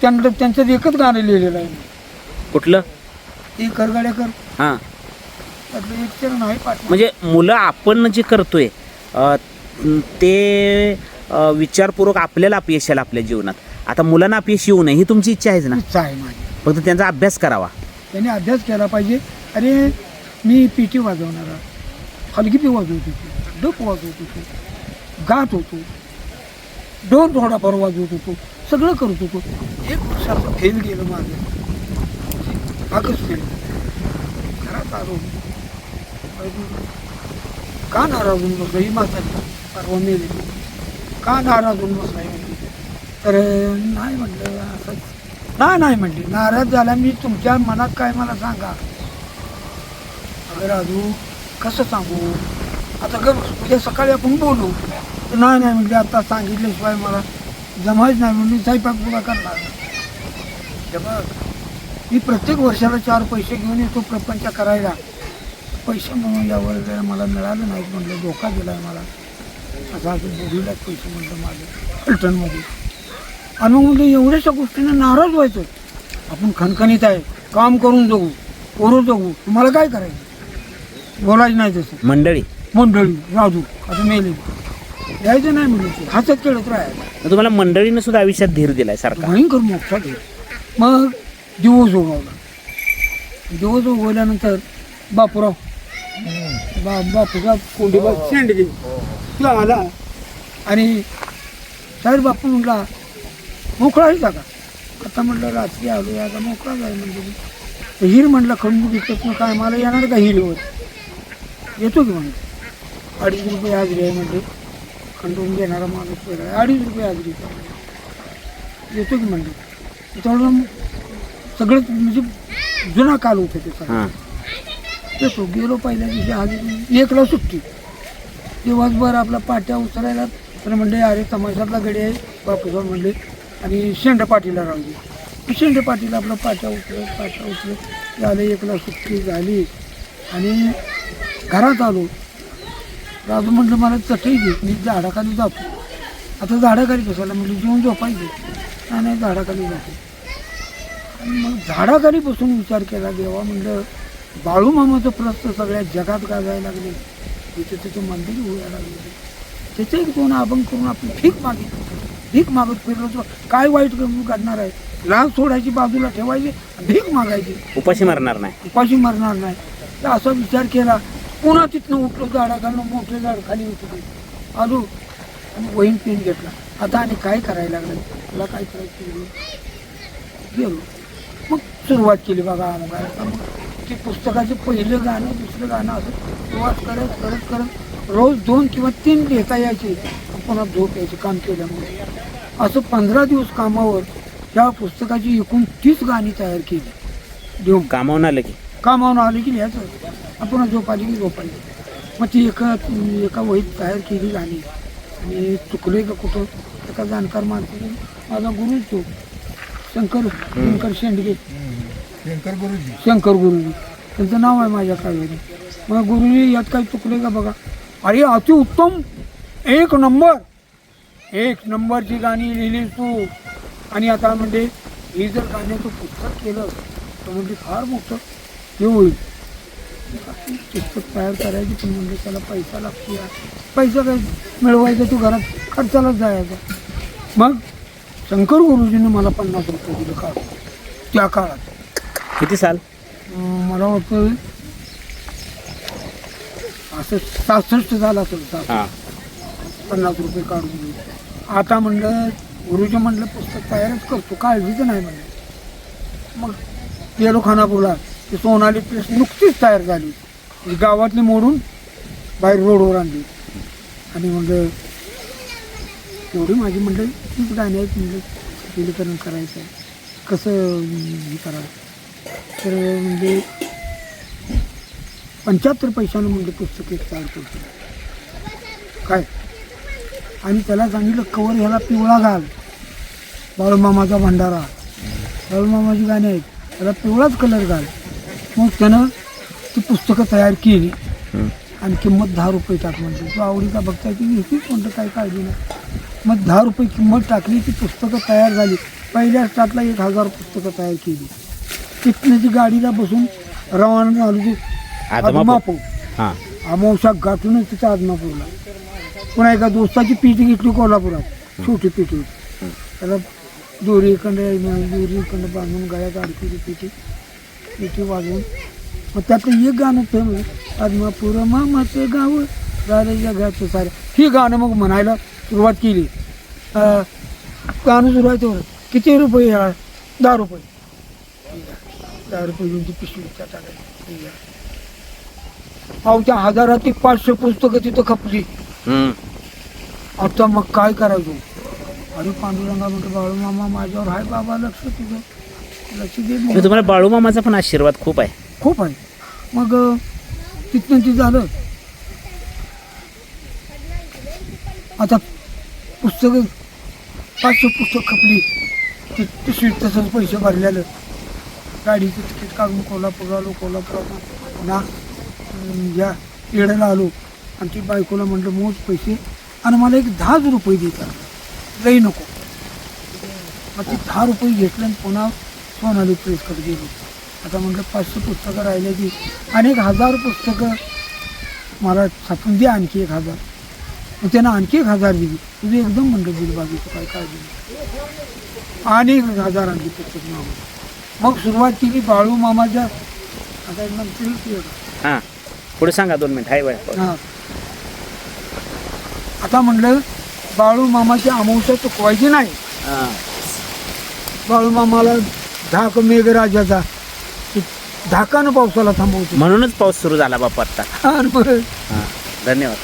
त्यांना त्यांचं एकच गाणं लिहिलेलं आहे. कुठलं? ते करगाड्याकर हां. त्यातलं एक चरण आहे पाठ म्हणजे मुलं आपण जे करतोय अ, ते अ, विचारपूर्वक आपल्याला अपयश आलं आपल्या जीवनात. आता मुलांना अपयश येऊ नये ही तुमची इच्छा आहेच ना? इच्छा आहे माझी. फक्त त्यांचा अभ्यास करावा. त्यांनी अभ्यास केला पाहिजे. अरे मी पिटी वाजवणारा हलगी बी वाजवत होतो. डप वाजवत होतो. गात होतो. डोर थोडाफार वाजवत होतो. सगळं करत होतो एक वर्षाचं फेल गेलं माझं. भागच फेल घरात आलो का नाराज होऊन बसलो? ही म्हातारी परवा मेले का नाराज होऊन बसलाय तर नाही म्हटलं असं नाही नाही म्हटली. नाराज झाला मी तुमच्या मनात काय मला सांगा? अगं राजू कसं सांगू? आता ग उद्या सकाळी आपण बोलू. तर नाही नाही म्हणजे आता सांगितल्याशिवाय मला जमायच नाही म्हणून स्वयंपाक पुरा करणार हे मी प्रत्येक वर्षाला चार पैसे घेऊन येतो प्रपंच करायला. पैसे म्हणून यावर जर मला मिळालं नाहीत म्हटलं धोका दिला आहे मला. आता अजून बुडीलाच पैसे म्हटलं माझे फलटणमध्ये. आणि मग म्हणजे एवढ्याशा गोष्टींना नाराज व्हायचं. आपण खणखणीत आहे काम करून जगू पोरं जगू तुम्हाला काय करायचं? बोलायचं नाही तसं. मंडळी. मंडळी राजू आता मेले. यायचं नाही म्हणजे हसत खेळत राहायचं. मग तुम्हाला मंडळीनं सुद्धा आयुष्यात धीर दिलाय सारखा. भयंकर मोठा घे मग दिवस उगवला. दिवस उगवल्यानंतर बापूराव बा बापूचा कोंडीबा शेंडगे. तो आला. आणि साहेब बापू म्हटला मोकळा आहे जागा आता म्हटलं रात्री आलो आता मोकळा जाय म्हणजे. हिर म्हटलं खंडू विकत काय? मला येणार का हिरीवर? येतो की म्हणतो अडीच रुपये हाजरी आहे म्हणजे खंडून घेणारा माणूस वेगळा. अडीच रुपये हाजरी येतो की म्हणतो तेवढं सगळं म्हणजे जुना काल होतं ते सगळं हां येतो गेलो पहिल्या दिवशी हाजरी एकला सुट्टी. दिवसभर आपला पाट्या उचलायला तर म्हणले अरे तमाशातला गडी आहे. बापूसाहेब म्हणले आणि शेंड पाटीला राहू शेंड पाटील आपला पाट्या उचलत पाट्या उचलत झालं एकला सुट्टी झाली. आणि घरात आलो. राजू म्हटलं मला चटई दे मी झाडाखाली जातो. आता झाडाखाली कशाला म्हणजे जेवण झोपायचे. नाही नाही झाडाखाली जातो. आणि मग झाडाखाली बसून विचार केला देवा म्हणलं बाळू मामाचं प्रस्त सगळ्या जगात गाजायला लागले. तिथे तिथे मंदिर व्हायला लागले. त्याचे दोन अभंग करून आपली भीक मागितली भीक मागत फिरलो काय वाईट घडणार आहे? लाज सोडायची बाजूला ठेवायची भीक मागायची. उपाशी मारणार नाही. उपाशी मरणार नाही. तर असा विचार केला पुन्हा तिथनं उठलो झाडाखालनं मोठे झाड खाली उठले आलो आणि वहीन पेन घेतला. आता आणि काय करायला लागलं? तुला काय करायचं गेलो. मग सुरुवात केली बघा आमगायला मग ते पुस्तकाचे पहिलं गाणं दुसरं गाणं असं सुरुवात करत करत करत रोज दोन किंवा तीन लिहिता यायचे. पुन्हा झोप यायची काम केल्यामुळे. असं पंधरा दिवस कामावर त्या पुस्तकाची एकूण तीस गाणी तयार केली. देऊन. कामावून आलं की? कामावून आले की लिहायचं. आपण झोप आली की झोपायची मग ती एका एका वहीत तयार केली गाणी आणि चुकले का कुठं? एका जाणकार माणसाने माझा गुरुच तो शंकर शंकर शेंडगे. शंकर गुरुजी. शंकर गुरुजी. त्यांचं नाव आहे माझ्या काव्याने. मग गुरुजी यात काही चुकले का बघा? अरे अतिउत्तम एक नंबर. एक नंबरची गाणी लिहिली तू. आणि आता म्हणजे ही जर गाण्याचं पुस्तक केलं तर म्हणजे फार मोठं हे होईल. पुस्तक तयार करायची पण म्हणजे त्याला पैसा लागतो पैसा काय मिळवायचा तू घरात? खर्चालाच जायचा. मग शंकर गुरुजीने मला पन्नास रुपये दिले काळ त्या काळात. किती साल? मला वाटतं असं सहासष्ट झालं असेल. हां. पन्नास रुपये काढून आता म्हणलं गुरुजी म्हणलं पुस्तक तयारच करतो काळजीच नाही म्हणलं. मग गेलो खानापूरला. ती सोनाली प्रेस नुकतीच तयार झाली. गावातली मोडून बाहेर रोडवर आणली. आणि मग एवढी माझी म्हणलं तीच गाणी आहेत म्हणलं विलीकरण करायचं आहे. कसं हे करावं? तर म्हणजे पंच्याहत्तर पैशानं म्हणजे पुस्तक एक तयार करतो. काय? आणि त्याला सांगितलं कवर ह्याला पिवळा घाल. बाळूमामाचा भंडारा. बाळूमामाची गाणी आहेत. त्याला पिवळाच कलर घाल. मग त्यानं ती पुस्तकं तयार केली. आणि किंमत दहा रुपये टाक म्हणजे तो आवडीचा बघता ती घेतलीच म्हणतं काय काळजी नाही. मग दहा रुपये किंमत टाकली ती पुस्तकं तयार झाली. पहिल्या स्टार्टला एक हजार पुस्तकं तयार केली. तिथनं जी गाडीला बसून रवाना झालो ती. आदमापूर. हां. अमावशा गाठूनच तिथं आदमापूरला. पुन्हा एका दोस्ताची पेटी घेतली कोल्हापुरात. छोटी पेटी होती. त्याला दोरी इकडं दोरी इकडं बांधून गळ्यात अडकली पेटी पेटी वाजवून. मग त्यातलं एक गाणं फेमस आदमापूर मामाचं गाव झालं जगाचं सारं. ही गाणं मग म्हणायला सुरुवात केली. गाणं सुरू आहे तेवढं. किती रुपये ह्या? दहा रुपये. दहा रुपये घेऊन ती पिशवी. अहो त्या हजारातील पाचशे पुस्तकं तिथं खपली. आता मग काय करायचो? अरे पांडुरंगा म्हणतो बाळू मामा माझ्यावर आहे बाबा लक्ष तुझं. लक्ष म्हणजे. तुम्हाला बाळूमामाचा पण आशीर्वाद खूप आहे. खूप आहे. मग तिथनं ते झालं. आता पुस्तकं पाचशे पुस्तक खपली. ते पिशवीत तसंच पैसे भरलेलं. गाडीचं तिकीट काढून कोल्हापूर आलो कोल्हापुरात पुन्हा अं, या येड्याला आलो. आणि ती बायकोला म्हटलं मोज पैसे. आणि मला एक दहाच रुपये देतात. लई नको. मग ते दहा रुपये घेतले आणि पुन्हा सोनाली प्रेसकडे गेलो आता म्हटलं पाचशे पुस्तकं राहिले की आणि एक हजार पुस्तकं मला छापून दे आणखी एक हजार. मग त्यानं आणखी एक हजार दिली. तुझं एकदम म्हणलं बिल बाजूचं काय काळजी नाही. आणि एक हजार आणखी पुस्तक मागून. मग सुरुवात केली बाळू मामाच्या. आता हां. पुढे सांगा दोन मिनिट. बाय. हा. आता म्हणलं बाळू मामाची अमावस्या चुकवायची नाही. हां. बाळू मामाला धाक मेघराजाचा. धाकानं पावसाला थांबवतो. म्हणूनच पाऊस सुरू झाला बापा आता. हां धन्यवाद.